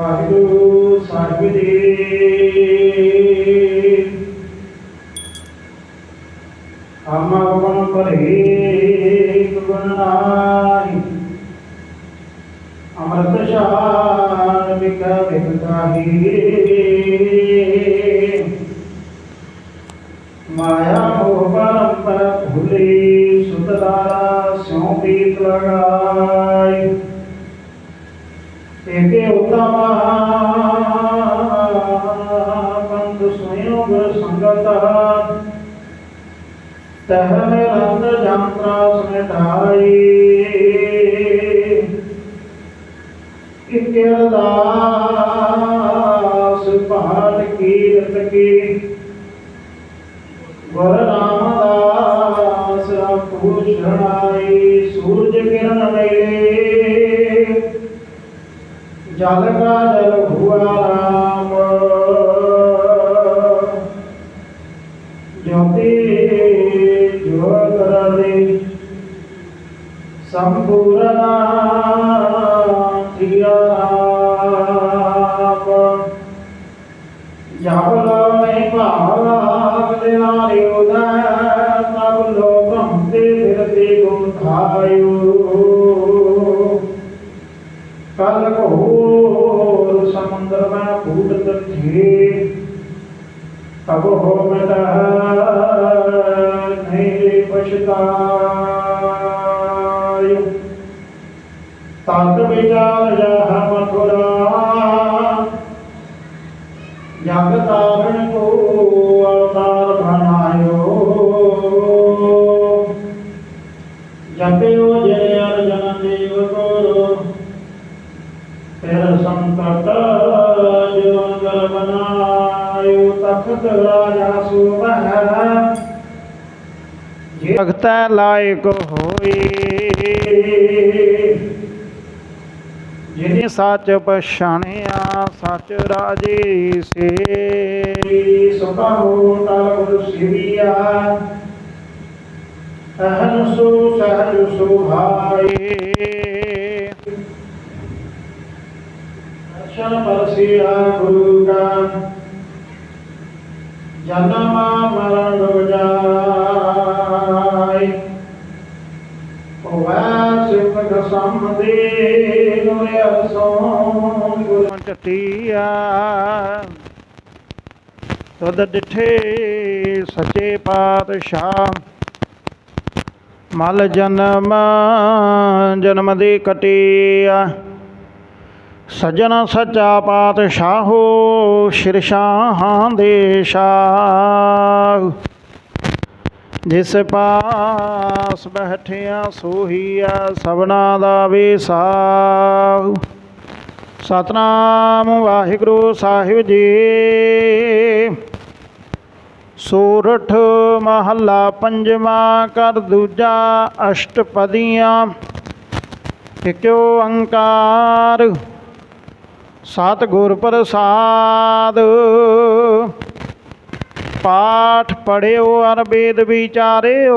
ਵਾਹਿਗੁਰੂ ਸਾਹਿਬ ਜੀ। ਆਮਾ ਗੁਣ ਭਰੇ ਗੁਣ ਨਾਹੀ ਸ਼ਾਨ ਵਿਖ ਵਿਖਾਹੀ ਮਾਇਆ ਮੋਹ ਪਰੰਪਰ ਭੁਲੀ ਸੁਤਦਾਰਾ ਸਿਉ ਪੀਤ ਲਗਾਈ ਏਕੇ ਉਤਮਾ ਪੰਥ ਸੋਇਓ ਸੰਗਤ ਤਹ ਰੰਗ ਜਾਂਤਰਾ ਸਮਟਾਈ ਇਕੇ ਅਰਦਾਸ ਪਾਠ ਕੀਰਤ ਕੀ ਗੁਰ ਰਾਮਦਾਸ ਆਪੂ ਸ਼ਰਣਾਈ ਸੂਰਜ ਕਿਰਨ ਵੇਲੇ ਜਲ ਕਾ ਜਲ ਤਬ ਹੋ ਮਿਟ ਨਹੀਂ ਪਛਤਾਇ ਭਗਤੈ ਲਾਇਕ ਹੋਈ। ਜਿਨੇ ਸੱਚ ਪਛਾਣਿਆ ਸੱਚ ਰਾਜੇ ਸੇ। ਸੁਭਾ ਹੋ ਤਲ ਗੁਰ ਸਿਵਿਆ। ਅਹਨ ਸੋ ਸਹਜ ਸੁਭਾਏ ਦਰਸ਼ਨ ਪਰਸਿਆ ਗੁਰੂ ਕਾ ਜਨਮ ਮਰਨ ਜਾਇ ਹੋਵੈ ਸਿਮਟ ਸੰਦੇ ਨੋਇ ਅਸੋਂ ਗੁਰੂ ਤਦ ਡਿਠੇ ਸੱਚੇ ਪਾਤਸ਼ਾਹ। ਮਲ ਜਨਮ ਜਨਮ ਦੇ ਕਟਿਆ। ਸਜਣ ਸੱਚਾ ਪਾਤਸ਼ਾਹੋ ਸ਼ਿਰਸ਼ਾਹਾਂ ਦੇ ਸ਼ਾਹ। ਜਿਸ ਪਾਸ ਬੈਠਿਆ ਸੋਹੀਆ ਸਭਨਾ ਦਾ ਵਿਸਾਹ ਸਤਨਾਮ ਵਾਹਿਗੁਰੂ ਸਾਹਿਬ ਜੀ। ਸੂਰਠ ਮਹੱਲਾ ਪੰਜਵਾਂ, ਕਰ ਦੂਜਾ ਅਸ਼ਟਪਦੀਆਂ। ਇਕ ਓੰਕਾਰ ਸਤ ਗੁਰ ਪ੍ਰਸਾਦ। ਪਾਠ ਪੜਿਓ ਅਰ ਵੇਦ ਵਿਚਾਰਿਓ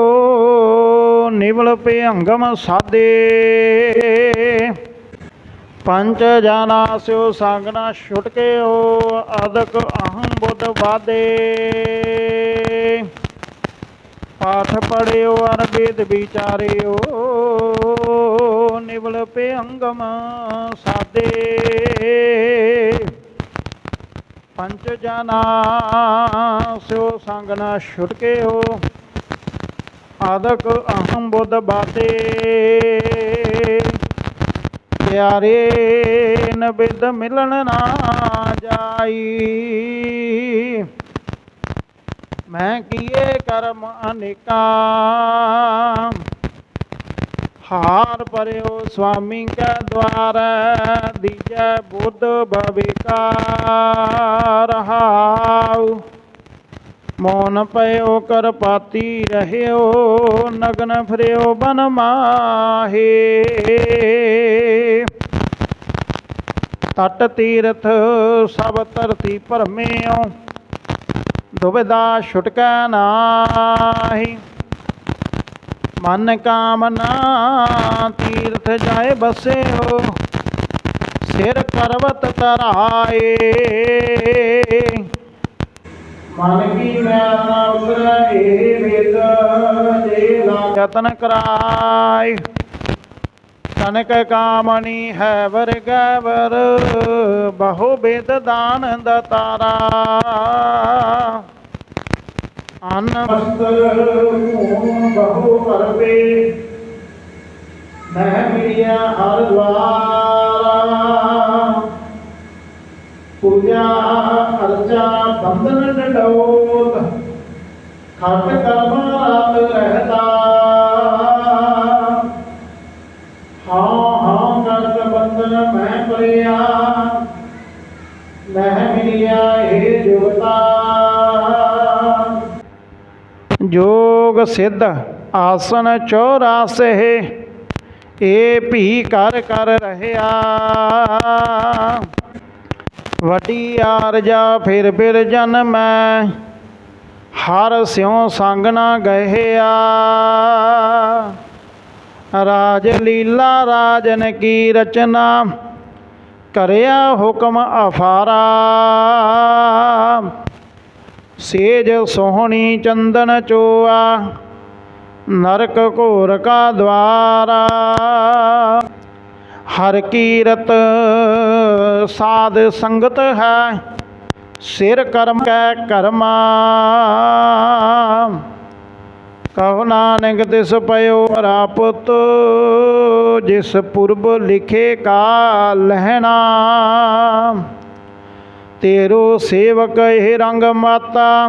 ਨਿਵਲ ਭਯੰਗਮ ਸਾਦੇ। ਪੰਜ ਜਾਨਾ ਸਿਓ ਸੰਗਨਾ ਛੁਟਕਿਓ, ਅਦਕ ਅਹੰ ਬੁੱਧ ਬਾਦੇ ਪਾਠ ਪੜਿਓ ਅਰ ਵੇਦ ਵਿਚਾਰਿਓ ਨਿਵਲ ਭਯੰਗਮ ਸਾਦੇ। ਪੰਜ ਜਨਾ ਸਿਓ ਸੰਗ ਨਾ ਹੋ। ਆਦਕ ਅਹੰ ਬੁੱਧ ਬਾਤੇ। ਪਿਆਰੇ ਨਬਿਦ ਮਿਲਣ ਨਾ ਜਾਈ। ਮੈਂ ਕੀਏ ਕਰਮ ਅਨੇਕਾਂ। ਹਾਰ ਪਰਿਓ ਸੁਆਮੀ ਕੈ ਦਵਾਰ, ਦੀਜੈ ਬੁੱਧ ਬਵਿਕਾਰ। ਰਹਾਉ ਮੋਨ ਪਇਓ ਕਰਪਾਤੀ ਰਹਿਓ, ਨਗਨ ਫਰਿਓ ਬਨ ਮਾਹੇ। ਤਟ ਤੀਰਥ ਸਭ ਧਰਤੀ ਭਰਮਿਓ, ਦੁਬਿਧਾ ਛੁਟਕੈ ਨਾਹੀ। ਮਨ ਕਾਮਨਾ, ਤੀਰਥ ਜਾਏ ਬਸਿਓ, ਸਿਰ ਕਰਵਤ ਤਰਾਏ। ਮਨ ਕੀ ਮੈਂ ਨਾ ਉਤਰੈ, ਵੇਦ ਜੇ ਲਾ ਯਤਨ ਕਰਾਇ ਤਨਕ ਕਾਮਣੀ ਹੈ ਵਰਗਵਰ ਬਹੁ ਬੇਦ ਦਾਨ ਦਤਾਰਾ। ਅਨ ਮਸਤਰ ਮੂਨ ਬਹੁ ਮਹਿ ਮਿਲਿਆ ਹਰ ਦਵਾਰਾ ਪੂਜਾ, ਅਰਚਾ, ਬੰਧਨ ਡਡੋਤ ਖਟ ਕਰਮ ਰਾਤ ਰਹਿਤਾ। ਹਾਂ ਹਾਂ ਕਰਤ ਬੰਧਨ ਮੈਂ ਪਰਿਆ ਮਹਿ ਮਿਲਿਆ ਇਹ ਜੁਗਤਾ ਜੋਗ ਸਿੱਧ ਆਸਨ 84 ਏ ਭੀ ਕਰ ਕਰ ਰਹਿਆ ਵੱਡੀ ਆਰਜਾ ਫਿਰ ਫਿਰ ਜਨਮੈ ਹਰ ਸਿਉ ਸੰਗ ਨਾ ਗਹਿਆ ਰਾਜ ਲੀਲਾ ਰਾਜਨ ਕੀ ਰਚਨਾ ਕਰਿਆ ਹੁਕਮ ਅਫਾਰਾ ਸੇਜ ਸੋਹਣੀ ਚੰਦਨ ਚੋਆ ਨਰਕ ਘੋਰ ਕਾ ਦਵਾਰਾ ਹਰ ਕੀਰਤ ਸਾਧ ਸੰਗਤ ਹੈ, ਸਿਰ ਕਰਮ ਕੈ ਕਰਮਾ। ਕਹੋ ਨਾਨਕ ਤਿਸ ਪਇਓ ਰਾਪਤ, ਜਿਸ ਪੁਰਬ ਲਿਖੇ ਕਾ ਲਹਿਣਾ। ਤੇਰੋ ਸੇਵਕ ਇਹ ਰੰਗ ਮਾਤਾ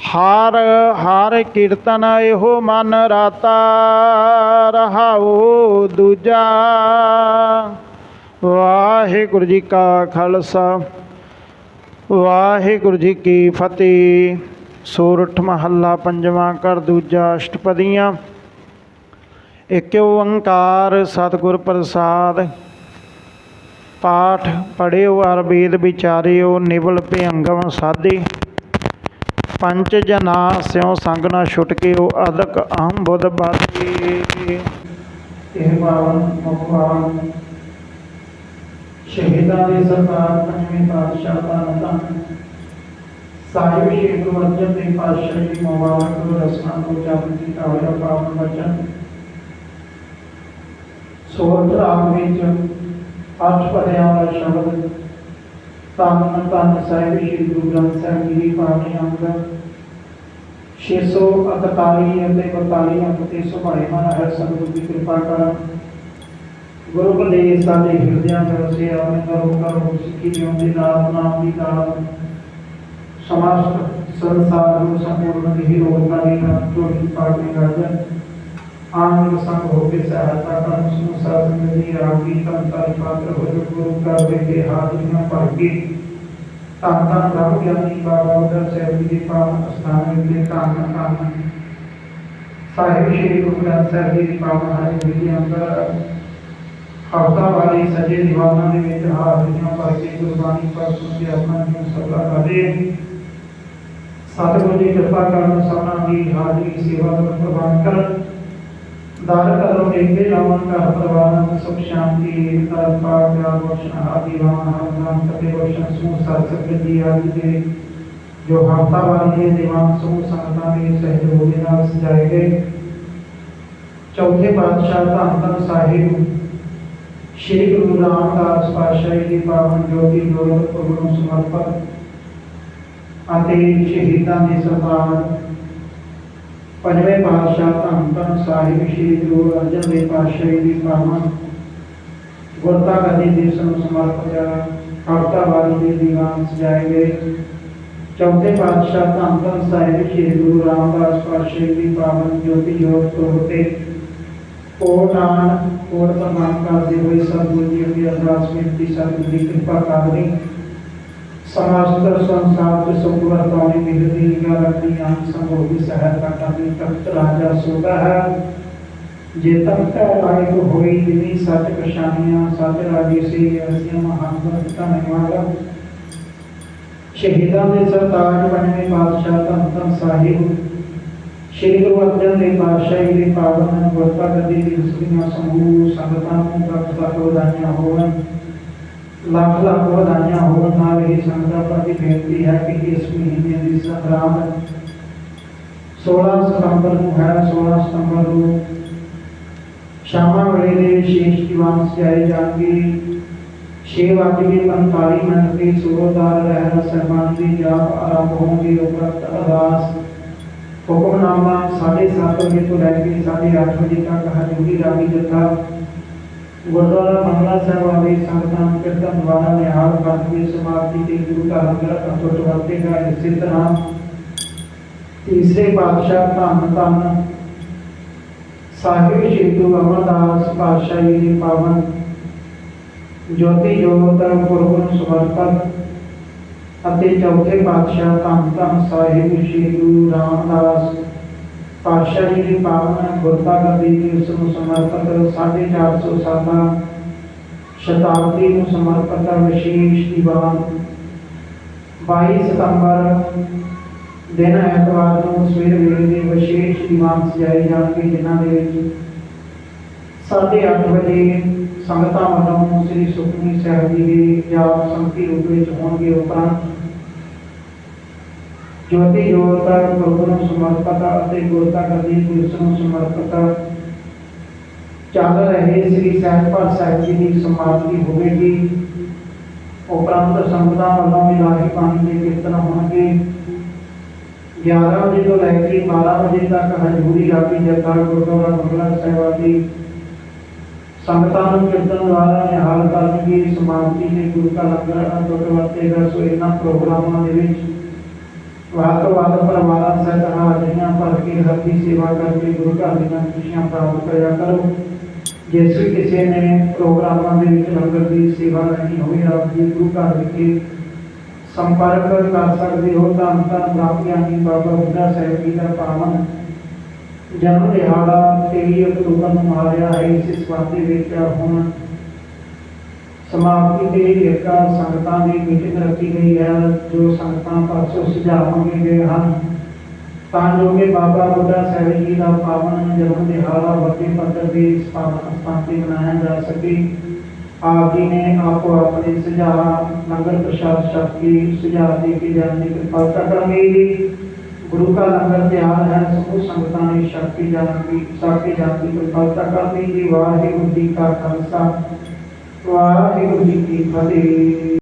ਹਰ ਹਰ ਕੀਰਤਨ ਇਹੋ ਮਨ ਰਾਤਾ, ਰਹਾਉ ਦੂਜਾ। ਵਾਹਿਗੁਰੂ ਜੀ ਕਾ ਖਾਲਸਾ, ਵਾਹਿਗੁਰੂ ਜੀ ਕੀ ਫਤਿਹ। ਸੂਰਠ ਮਹੱਲਾ ਪੰਜਵਾਂ ਕਰ ਦੂਜਾ ਅਸ਼ਟਪਦੀਆਂ। ਇਕ ਓੰਕਾਰ ਸਤਿਗੁਰ ਪ੍ਰਸਾਦ। ਪਾਠ ਪੜਿਓ ਅਰ ਵੇਦ ਵਿਚਾਰਿਓ, ਨਿਵਲ ਭਿਅੰਗਮ ਸਾਧੇ। ਪੰਚ ਜਨਾ ਸਿਉ ਸੰਗ ਨਾ ਛੁਟਕਿਓ ਅਦਕ ਅਹੰ ਬੁੱਧ ਬਾਤੀ। ਇਹ ਪਾਵਨ ਮੁਖਵਾਨ ਸ਼ਹੀਦਾਂ ਦੇ ਸਰਦਾਰ ਪੰਜਵੇਂ ਪਾਤਸ਼ਾਹ ਦਾ ਨੰਦਾ ਸਾਹਿਬ ਸ਼੍ਰੀ ਗੁਰੂ ਅਰਜਨ ਦੇਵ ਪਾਤਸ਼ਾਹ ਜੀ ਮੁਬਾਰਕ ਗੁਰੂ ਰਸਨਾ ਤੋਂ ਜਾਪਨ ਕੀਤਾ ਹੋਇਆ ਪਾਵਨ ਬਚਨ ਸੋਰਠ ਰਾਗ ਵਿੱਚ ਅੱਠ ਪਦਿਆਂ ਵਾਲਾ ਸ਼ਬਦ ਧੰਨ ਧੰਨ ਸਾਹਿਬ, ਸ਼੍ਰੀ ਗੁਰੂ ਗ੍ਰੰਥ ਸਾਹਿਬ ਜੀ ਦੀ ਬਾਣੀ ਅੰਗ 641 ਅਤੇ 42 ਅੰਕ ਤੇ ਸੁਭਾਇਮਾਨ ਹੈ ਸਤਿਗੁਰੂ ਦੀ ਕਿਰਪਾ ਕਰ। ਗੁਰੂ ਬਲਦੇਵ ਸਾਡੇ ਹਿਰਦਿਆਂ ਚ ਵਸਿਆ ਆਪਣੇ ਕਰੋ ਕਰੋ ਸਿੱਖੀ ਦੇ ਦੇ ਨਾਲ, ਨਾਮ ਦੀ ਨਾਲ ਸਮਸਤ ਸੰਸਾਰ ਨੂੰ ਸੰਪੂਰਨ ਦੀ ਰੋਗਾਰੀ ਨਾਲ ਜੋੜੀ ਪਾੜਨੇ ਗਾਜਨ ਆਨੰਦ ਸੰਗ ਹੋ ਕੇ ਸਹਾਇਤਾ ਕਰਨ ਨੂੰ ਸਾਧ ਮਿਲੀ ਰਾਗੀ ਸੰਤਾਂ ਪਾਤਰ ਹੋ ਜੋ ਗੁਰੂ ਕਰ ਦੇ ਕੇ ਹਾਜ਼ਰੀਆਂ ਭਰ ਕੇ ਤਾਂ ਤਾਂ ਬ੍ਰਹਮ ਗਿਆਨੀ ਬਾਬਾ ਉਦਰ ਸਾਹਿਬ ਜੀ ਪਾਵਨ ਅਸਥਾਨ ਵਿਖੇ ਧੰਨ ਧੰਨ ਸਾਹਿਬ ਸ਼੍ਰੀ ਗੁਰੂ ਗ੍ਰੰਥ ਸਾਹਿਬ ਜੀ ਦੀ ਪਾਵਨ ਹਾਜ਼ਰੀ ਦੇ ਅੰਦਰ ਹਫਤਾ ਵਾਲੀ ਸਜੇ ਦੀਵਾਨਾਂ ਦੇ ਵਿੱਚ ਹਾਜ਼ਰੀਆਂ ਭਰ ਕੇ ਗੁਰਬਾਣੀ ਪਰ ਸੁਣ ਆਪਣਾ ਜੀਵਨ ਸਫਲਾ ਕਰਦੇ ਸਤਿਗੁਰੂ ਜੀ ਕਿਰਪਾ ਕਰਨ ਸਭਨਾਂ ਦੀ ਹਾਜ਼ਰੀ ਸੇਵਾ ਦਾ ਪ੍ਰਬੰਧ ਕਰਨ। ਦਾਰ ਕਰੋ ਦੇਖਦੇ ਲਾਵਨ ਘਰ ਪਰਿਵਾਰਾਂ, ਸੁਖ ਸ਼ਾਂਤੀ ਏਕਤਾ ਪਾਕ ਪਿਆਰ ਬਖਸ਼ਣ ਆਦਿ ਵਾਨ ਹਰਨਾਮ ਕਤੇ ਬਖਸ਼ਣ ਸਮੂਹ ਸਤ ਸੰਗਤ ਜੀ ਆਦਿ ਦੇ ਜੋ ਹਫਤਾ ਵਾਲੀ ਦੀਵਾਨ ਸਮੂਹ ਸੰਗਤਾਂ ਦੇ ਸਹਿਯੋਗ ਨਾਲ ਸਜਾਏ ਗਏ। ਚੌਥੇ ਪਾਤਸ਼ਾਹ ਧੰਨ ਧੰਨ ਸਾਹਿਬ, ਸ਼੍ਰੀ ਗੁਰੂ ਰਾਮਦਾਸ ਪਾਤਸ਼ਾਹ ਜੀ ਦੀ ਪਾਵਨ ਜੋਤੀ ਜੋਤ ਨੂੰ ਸਮਰਪਿਤ ਅਤੇ ਸ਼ਹੀਦਾਂ ਦੇ ਸਰਦਾਰ ਪੰਜਵੇਂ ਪਾਤਸ਼ਾਹ ਧੰਨ ਧੰਨ ਸਾਹਿਬ ਸ਼੍ਰੀ ਗੁਰੂ ਅਰਜਨ ਦੇਵ ਪਾਤਸ਼ਾਹ ਦੀ ਪਾਵਨ ਗੁਰਤਾ ਗਦੀ ਦਿਵਸ ਨੂੰ ਸਮਰਪਿਤ ਹਫਤਾ ਦੇ ਦੀਵਾਨ ਸਜਾਏ ਗਏ। ਚੌਥੇ ਪਾਤਸ਼ਾਹ ਧੰਨ ਧੰਨ ਸਾਹਿਬ ਸ਼੍ਰੀ ਗੁਰੂ ਰਾਮਦਾਸ ਪਾਤਸ਼ਾਹ ਦੀ ਪਾਵਨ ਜੋਤੀ ਜੋਤ ਤੋਂ ਤੇ ਕੋਟ ਆਣ ਕੋਟ ਪ੍ਰਮਾਣ ਕਰਦੇ ਹੋਏ ਸਤਿਗੁਰੂ ਜੀ ਅੱਗੇ ਅਰਦਾਸ ਬੇਨਤੀ, ਸਤਿਗੁਰੂ ਦੀ ਕਿਰਪਾ ਕਰਨੀ। ਸਮਾਸਤਰ ਸੰਸਾਰ ਦੇ ਸੁਖ ਵਰਤਾਉਣੀ ਮਿਲਦੀ ਨਿਗਾਹ ਰੱਖਣੀ ਆਨ ਸੰਭੋ ਦੀ ਸਹਾਇਤਾ ਕਰਨੀ ਤਖਤ ਰਾਜਾ ਸੋਦਾ ਹੈ। ਜੇ ਤਖਤ ਲਾਇਕ ਹੋਈ ਜਿਨੀ ਸੱਚ ਪਛਾਨੀਆਂ ਸੱਚ ਰਾਜੇ ਸੇ ਅਸੀਆਂ ਮਹਾਨ ਬਰਤ ਧੰਨਵਾਦ ਸ਼ਹੀਦਾਂ ਦੇ ਸਰਤਾਜ ਬਣਵੇਂ ਪਾਤਸ਼ਾਹ ਧੰਨ ਧੰਨ ਸਾਹਿਬ। ਸ਼੍ਰੀ ਗੁਰੂ ਅਰਜਨ ਦੇਵ ਪਾਤਸ਼ਾਹ ਜੀ ਦੇ ਪਾਵਨ ਗੁਰਤਾ ਗੱਦੀ ਦੀ ਸੁਖੀਆਂ ਸਮੂਹ ਸੰਗਤਾਂ ਨੂੰ ਤਖਤ ਤੱਕ ਵਧਾਈਆਂ ਹੋਣ। ਲੱਖ ਲੱਖ ਵਧਾਈਆਂ ਹੋਣ ਨਾਲ ਇਹ ਸੰਗਤਾਂ ਪ੍ਰਤੀ ਬੇਨਤੀ ਹੈ ਕਿ ਇਸ ਮਹੀਨੇ ਦੀ ਸੰਗਰਾਮ 16 ਸਤੰਬਰ ਨੂੰ ਹੈ 16 ਸਤੰਬਰ ਨੂੰ ਸ਼ਾਮਾਂ ਵੇਲੇ ਦੇ ਵਿਸ਼ੇਸ਼ ਦੀਵਾਨ ਸਜਾਏ ਜਾਣਗੇ। 6 ਵਜੇ 45 ਮਿੰਟ ਤੇ ਸੂਰਦਾਰ ਰਹਿਣ ਸਹਿਬਾਨ ਦੀ ਜਾਪ ਆਰੰਭ ਹੋਣਗੇ। ਉਪਰੰਤ ਅਰਦਾਸ, ਹੁਕਮਨਾਮਾ 7:30 ਵਜੇ ਤੋਂ ਲੈ ਕੇ 8:30 ਵਜੇ ਤੱਕ ਹਜ਼ੂਰੀ ਰਾਗੀ ਜਥਾ ਗੁਰਦੁਆਰਾ ਮੰਗਲਾ ਸਾਹਿਬ ਵਾਲੇ ਸੰਗਤਾਂ ਕੀਰਤਨ ਦੁਆਰਾ ਨਿਹਾਲ ਕਰਕੇ ਸਮਾਪਤੀ ਤੇ ਗੁਰੂ ਘਰ ਅੰਦਰ ਅਟੁੱਟ ਵਰਤੇਗਾ ਇਸੇ ਤਰ੍ਹਾਂ ਤੀਸਰੇ ਪਾਤਸ਼ਾਹ ਧੰਨ ਧੰਨ ਸਾਹਿਬ ਸ਼੍ਰੀ ਗੁਰੂ ਅਮਰਦਾਸ ਪਾਤਸ਼ਾਹ ਜੀ ਦੀ ਪਾਵਨ ਜੋਤੀ ਜੋਤ ਗੁਰੂ ਨੂੰ ਸਮਰਪਿਤ ਅਤੇ ਚੌਥੇ ਪਾਤਸ਼ਾਹ ਧੰਨ ਧੰਨ ਸਾਹਿਬ ਸ਼੍ਰੀ ਗੁਰੂ ਰਾਮਦਾਸ ਪਾਤਸ਼ਾਹ ਜੀ ਦੀ ਪਾਵਨ ਗੁਰਤਾ ਗੱਦੀ ਦੀ ਉਸ ਨੂੰ ਸਮਰਪਿਤ 450 ਸਾਲਾਂ ਸ਼ਤਾਬਦੀ ਨੂੰ ਸਮਰਪਿਤ ਵਿਸ਼ੇਸ਼ ਦੀਵਾਨ 22 ਸਤੰਬਰ ਦਿਨ ਐਤਵਾਰ ਨੂੰ ਸਵੇਰ ਵੇਲੇ ਦੇ ਵਿਸ਼ੇਸ਼ ਦੀਵਾਨ ਸਜਾਏ ਜਾਣਗੇ, ਜਿਨ੍ਹਾਂ ਦੇ ਵਿੱਚ 8:30 ਵਜੇ ਸੰਗਤਾਂ ਵੱਲੋਂ ਸ੍ਰੀ ਸੁਖਮਨੀ ਸਾਹਿਬ ਜੀ ਦੇ ਜਾਂ ਸੰਗਤੀ ਰੂਪ ਵਿੱਚ ਹੋਣਗੇ। ਉਪਰੰਤ ਜੋਤੀ ਜੋਤ ਗੁਰੂ ਨੂੰ ਸਮਰਪਿਤ ਅਤੇ ਗੁਰਤਾ ਕਰਦੀ ਪੁਲਿਸ ਨੂੰ ਸਮਰਪਿਤ। ਚੱਲ ਰਹੇ ਸ੍ਰੀ ਸਹਿਜਪਾਲ ਸਾਹਿਬ ਜੀ ਦੀ ਸਮਾਪਤੀ ਹੋਵੇਗੀ। ਉਪਰੰਤ ਸੰਗਤਾਂ ਵੱਲੋਂ ਇਲਾਹੀ ਬਾਣੀ ਦੇ ਕੀਰਤਨ ਹੋਣਗੇ। 11 ਵਜੇ ਤੋਂ ਲੈ ਕੇ 12 ਵਜੇ ਤੱਕ ਹਜ਼ੂਰੀ ਰਾਗੀ ਜਥਾ ਗੁਰਦੁਆਰਾ ਬੰਗਲਾ ਸਾਹਿਬ ਦੀ ਸੰਗਤਾਂ ਨੂੰ ਕੀਰਤਨ ਦੁਆਰਾ ਨਿਹਾਲ ਕਰਨਗੇ। ਸਮਾਪਤੀ ਦੇ ਗੁਰੂ ਦਾ ਲੰਗਰ ਅਟੁੱਟ ਵਰਤੇਗਾ ਸੋ ਇਹਨਾਂ ਪ੍ਰੋਗਰਾਮਾਂ ਦੇ ਵਿੱਚ ਵੱਧ ਤੋਂ ਵੱਧ ਪਰਿਵਾਰਾਂ ਸਹਿਤ ਹਾਜ਼ਰੀਆਂ ਭਰ ਕੇ ਰੱਬੀ ਸੇਵਾ ਕਰਕੇ ਗੁਰੂ ਘਰ ਦੀਆਂ ਖੁਸ਼ੀਆਂ ਪ੍ਰਾਪਤ ਕਰਿਆ ਕਰੋ। ਜੇ ਕਿਸੇ ਨੇ ਪ੍ਰੋਗਰਾਮਾਂ ਦੇ ਵਿੱਚ ਲੰਗਰ ਦੀ ਸੇਵਾ ਲੈਣੀ ਹੋਵੇ ਆਪ ਜੀ ਗੁਰੂ ਘਰ ਵਿਖੇ ਸੰਪਰਕ ਕਰ ਸਕਦੇ ਹੋ ਤਾਂ ਤਾਂ ਬ੍ਰਹਮ ਬਾਬਾ ਬੁੱਢਾ ਸਾਹਿਬ ਜੀ ਦਾ ਪਾਵਨ ਜਨਮ ਦਿਹਾੜਾ 23 ਅਕਤੂਬਰ ਨੂੰ ਆ ਹੈ। ਇਸ ਸੰਬੰਧ ਦੇ ਵਿੱਚ ਹੁਣ ਸਮਾਪਤੀ ਤੇ ਇੱਕ ਸੰਗਤਾਂ ਦੀ ਮੀਟਿੰਗ ਰੱਖੀ ਗਈ ਹੈ, ਜੋ ਸੰਗਤਾਂ ਪਾਸੋਂ ਸੁਝਾਅ ਮੰਗੇ ਹਨ। ਤਾਂ ਜੋ ਕਿ ਬਾਬਾ ਬੁੱਢਾ ਸਾਹਿਬ ਜੀ ਦਾ ਪਾਵਨ ਜਨਮ ਦਿਹਾੜਾ ਵੱਡੇ ਪੱਧਰ ਤੇ ਸਥਾਪਨਾ ਮਨਾਇਆ ਜਾ ਸਕੇ। ਆਪ ਜੀ ਨੇ ਆਪੋ ਆਪਣੇ ਸੁਝਾਅ, ਲੰਗਰ ਪ੍ਰਸ਼ਾਦ ਛਕ ਸੁਝਾਅ ਦੇ ਕੇ ਜਾਣ ਦੀ ਕਿਰਪਾਲਤਾ ਕਰਨੀ ਗੁਰੂ ਕਾ ਲੰਗਰ ਤਿਆਰ ਹੈ ਸਮੂਹ ਸੰਗਤਾਂ ਨੇ ਛਕ ਜਾਣ ਦੀ, ਛਕ ਜਾਣ ਦੀ ਕਿਰਪਾਲਤਾ ਕਰਨੀ ਜੀ ਵਾਹਿਗੁਰੂ ਜੀ ਕਾ ਖਾਲਸਾ। ਵਾਹਿਗੁਰੂ ਜੀ ਕੀ ਫਤਿਹ।